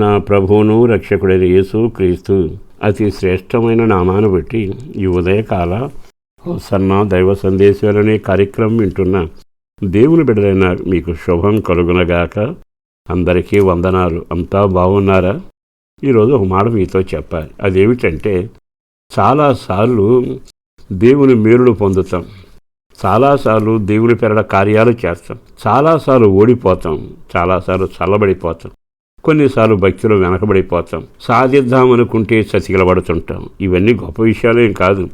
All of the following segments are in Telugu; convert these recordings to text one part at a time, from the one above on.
మన ప్రభువును రక్షకుడైన యేసు క్రీస్తు అతి శ్రేష్టమైన నామాను బట్టి ఈ ఉదయకాల సన్న దైవ సందేశాలనే కార్యక్రమం వింటున్న దేవుని బిడ్డలైన మీకు శుభం కలుగునగాక. అందరికీ వందనాలు. అంతా బాగున్నారా? ఈరోజు ఒక మాట మీతో చెప్పాలి. అదేమిటంటే చాలాసార్లు దేవుని మేలును పొందుతాం. చాలాసార్లు దేవుని పెరడ కార్యాలు చేస్తాం. చాలాసార్లు ఓడిపోతాం. చాలాసార్లు చల్లబడిపోతాం. కొన్నిసార్లు భక్తిలో వెనకబడిపోతాం. సాధిద్దామనుకుంటే చతికిలబడుతుంటాం. ఇవన్నీ గొప్ప విషయాలేం కాదు.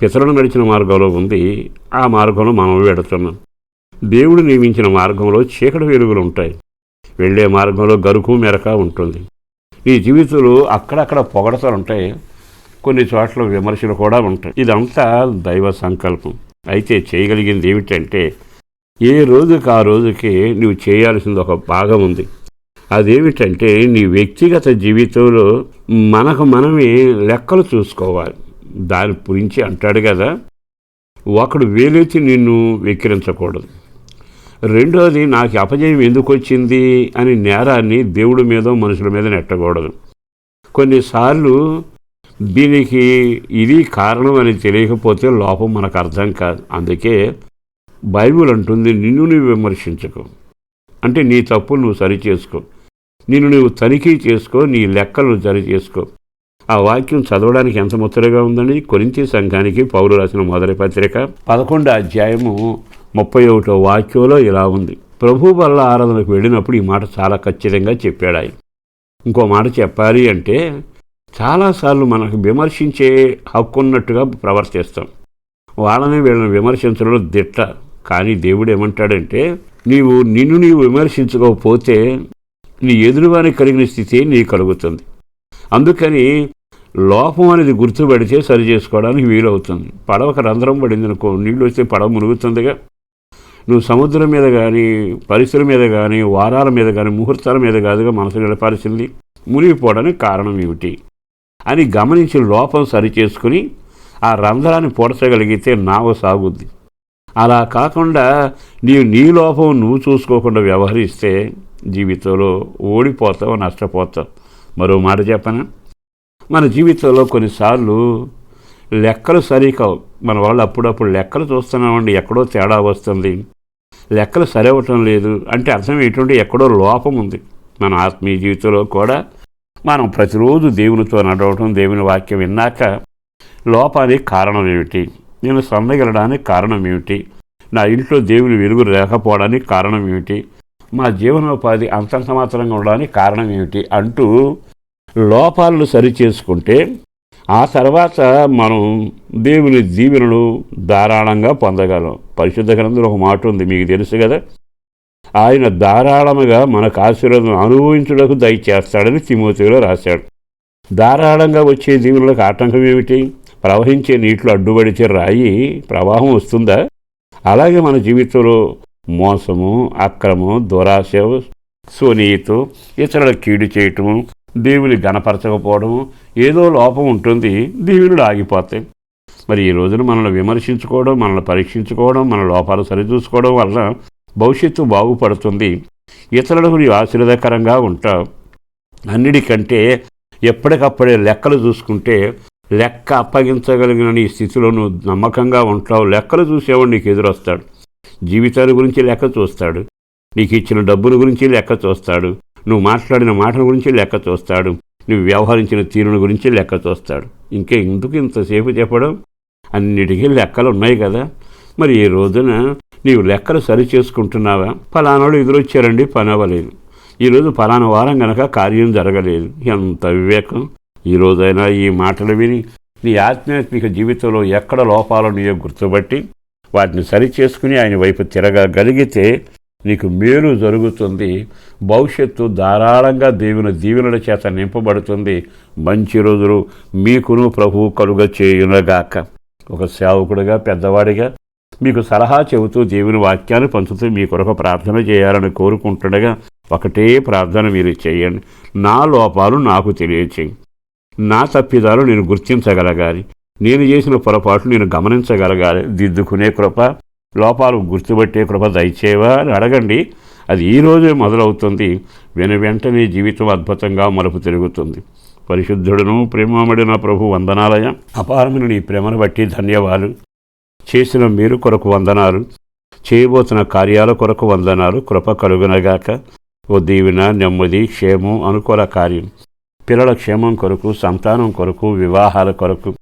పితరులు నడిచిన మార్గంలో ఉంది. ఆ మార్గంలో మనం వెడుతున్నాం. దేవుడు నియమించిన మార్గంలో చీకటి వెలుగులు ఉంటాయి వెళ్ళే మార్గంలో గరుకు మెరక ఉంటుంది. ఈ జీవితంలో అక్కడక్కడ పొగడతలు ఉంటాయి కొన్ని చోట్ల విమర్శలు కూడా ఉంటాయి. ఇదంతా దైవ సంకల్పం. అయితే చేయగలిగింది ఏమిటంటే ఏ రోజుకి ఆ రోజుకి నువ్వు చేయాల్సింది ఒక భాగం ఉంది. అదేమిటంటే నీ వ్యక్తిగత జీవితంలో మనకు మనమే లెక్కలు చూసుకోవాలి. దాని గురించి అంటాడు కదా ఒకడు వేలెత్తి నిన్ను వెక్కిరించకూడదు. రెండోది నాకు అపజయం ఎందుకు వచ్చింది అని నేరాన్ని దేవుడి మీద మనుషుల మీద నెట్టకూడదు. కొన్నిసార్లు దీనికి ఇది కారణం అని తెలియకపోతే లోపం మనకు అర్థం కాదు. అందుకే బైబిల్ అంటుంది నిన్ను నువ్వు విమర్శించుకో. అంటే నీ తప్పులు నువ్వు సరి చేసుకో నిన్ను నువ్వు తనిఖీ చేసుకో నీ లెక్కలు సరి చేసుకో. ఆ వాక్యం చదవడానికి ఎంత ముచ్చటగా ఉందండి? కొరింతి సంఘానికి పౌరు రాసిన మొదటి పత్రిక పదకొండు అధ్యాయము ముప్పై ఒకటో వాక్యంలో ఇలా ఉంది. ప్రభు వల్ల ఆరాధనకు వెళ్ళినప్పుడు ఈ మాట చాలా ఖచ్చితంగా చెప్పాడు ఆయన ఇంకో మాట చెప్పాలి అంటే చాలాసార్లు మనకు విమర్శించే హక్కు ఉన్నట్టుగా ప్రవర్తిస్తాం. వాళ్ళని వీళ్ళని విమర్శించడంలో దిట్ట. కానీ దేవుడు ఏమంటాడంటే నీవు నిన్ను నీవు విమర్శించుకోకపోతే నీ ఎదురువానికి కలిగిన స్థితి నీ కలుగుతుంది. అందుకని లోపం అనేది గుర్తుపెడితే సరి చేసుకోవడానికి వీలవుతుంది. పడవకు రంధ్రం పడింది అనుకో నీళ్ళు వస్తే పడవ మునుగుతుందిగా. నువ్వు సముద్రం మీద కానీ పరిసర మీద కానీ వారాల మీద కానీ ముహూర్తాల మీద కాదుగా మనసు నిలపాల్సింది మునిగిపోవడానికి కారణం ఏమిటి? అని గమనించి లోపం సరి చేసుకుని ఆ రంధ్రాన్ని పొడచగలిగితే నావ సాగుద్ది. అలా కాకుండా నీవు నీ లోపం నువ్వు చూసుకోకుండా వ్యవహరిస్తే జీవితంలో ఓడిపోతావు నష్టపోతావు. మరో మాట చెప్పనా? మన జీవితంలో కొన్నిసార్లు లెక్కలు సరికావు. మన వాళ్ళు అప్పుడప్పుడు లెక్కలు చూస్తున్నామండి ఎక్కడో తేడా వస్తుంది. లెక్కలు సరవటం లేదు. అంటే అర్థం ఏంటంటే ఎక్కడో లోపం ఉంది. మన ఆత్మీయ జీవితంలో కూడా మనం ప్రతిరోజు దేవునితో నడవటం దేవుని వాక్యం విన్నాక లోపానికి కారణం ఏమిటి? నేను సన్నగలడానికి కారణం ఏమిటి? నా ఇంట్లో దేవుని వెలుగు లేకపోవడానికి కారణం ఏమిటి? మా జీవనోపాధి అంతంత మాత్రంగా ఉండడానికి కారణం ఏమిటి అంటూ లోపాలను సరిచేసుకుంటే ఆ తర్వాత మనం దేవుని దీవెనలు ధారాళంగా పొందగలం. పరిశుద్ధ గ్రంథంలో ఒక మాట ఉంది మీకు తెలుసు కదా. ఆయన ధారాళముగా మనకు ఆశీర్వాదం అనుభవించుటకు దయచేస్తాడని తిమోతిలో రాశాడు. ధారాళంగా వచ్చే దీవులకు ఆటంకం ఏమిటి? ప్రవహించే నీటిలో అడ్డుపడితే రాయి ప్రవాహం వస్తుందా? అలాగే మన జీవితంలో మోసము అక్రమం దురాశ స్వనీయతో ఇతరుల కీడు చేయటము దేవుని గణపరచకపోవడం ఏదో లోపం ఉంటుంది దీవునుడు ఆగిపోతాయి. మరి ఈ రోజున మనల్ని విమర్శించుకోవడం మనల్ని పరీక్షించుకోవడం మన లోపాలు సరిచూసుకోవడం వల్ల భవిష్యత్తు బాగుపడుతుంది. ఇతరులకు నీవు ఆశీర్వదకరంగా ఉంటావు. అన్నిటికంటే ఎప్పటికప్పుడే లెక్కలు చూసుకుంటే లెక్క అప్పగించగలిగిన నీ స్థితిలో నువ్వు నమ్మకంగా ఉంటావు. లెక్కలు చూసేవాడు నీకు ఎదురొస్తాడు. జీవితాల గురించి లెక్క చూస్తాడు. నీకు ఇచ్చిన డబ్బుల గురించి లెక్క చూస్తాడు. నువ్వు మాట్లాడిన మాటల గురించి లెక్క చూస్తాడు. నువ్వు వ్యవహరించిన తీరుని గురించి లెక్క చూస్తాడు. ఇంకే ఎందుకు ఇంతసేపు చెప్పడం? అన్నిటికీ లెక్కలు ఉన్నాయి కదా. మరి ఈ రోజున నీవు లెక్కలు సరి చేసుకుంటున్నావా? ఫలానాడు ఎదురొచ్చారండి పని అవ్వలేదు. ఈరోజు ఫలానా వారం గనక కార్యం జరగలేదు. ఎంత వివేకం. ఈ ఈ మాటలు విని నీ ఆధ్యాత్మిక జీవితంలో ఎక్కడ లోపాలు నీయో గుర్తుపట్టి వాటిని సరి చేసుకుని ఆయన వైపు తిరగగలిగితే నీకు మేలు జరుగుతుంది. భవిష్యత్తు ధారాళంగా దేవుని దీవెనల చేత నింపబడుతుంది. మంచి రోజులు మీకును ప్రభువు కలుగ చేయునగాక. ఒక సేవకుడిగా పెద్దవాడిగా మీకు సలహా చెబుతూ దేవుని వాక్యాన్ని పంచుతూ మీ కొరకు ప్రార్థన చేయాలని కోరుకుంటుండగా ఒకటే ప్రార్థన మీరు చేయండి. నా లోపాలు నాకు తెలియచేయి. నా తప్పిదాలు నేను గుర్తించగలగాలి. నేను చేసిన పొరపాట్లు నేను గమనించగలగాలి. దిద్దుకునే కృప లోపాలు గుర్తుపట్టే కృప దయచేవా అని అడగండి. అది ఈ రోజే మొదలవుతుంది. వెను వెంటనే జీవితం అద్భుతంగా మలుపు తిరుగుతుంది. పరిశుద్ధుడును ప్రేమమడిన ప్రభు వందనాలయ అపారమైన నీ ప్రేమను బట్టి ధన్యవాదాలు చేసిన మీరు కొరకు వందనాలు. చేయబోతున్న కార్యాల కొరకు వందనాలు. కృప కలుగునగాక. ఓ దీవెన నెమ్మది క్షేమం అనుకూల కార్యం. పిల్లల క్షేమం కొరకు సంతానం కొరకు వివాహాల కొరకు.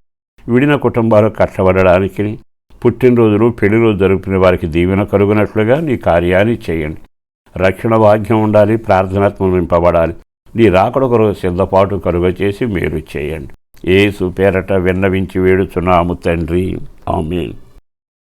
విడిన కుటుంబాలు కట్టబడడానికి పుట్టినరోజులు పెళ్ళిరోజు జరుపుకునే వారికి దీవెన కలుగునట్లుగా నీ కార్యాన్ని చేయండి. రక్షణ భాగ్యం ఉండాలి ప్రార్థనాత్మలు నింపబడాలి. నీ రాకడొకరు సిద్ధపాటు కలుగ చేసి మీరు చేయండి. ఏ సుపేరట విన్నవించి వేడుచున్నాము తండ్రి. ఆమె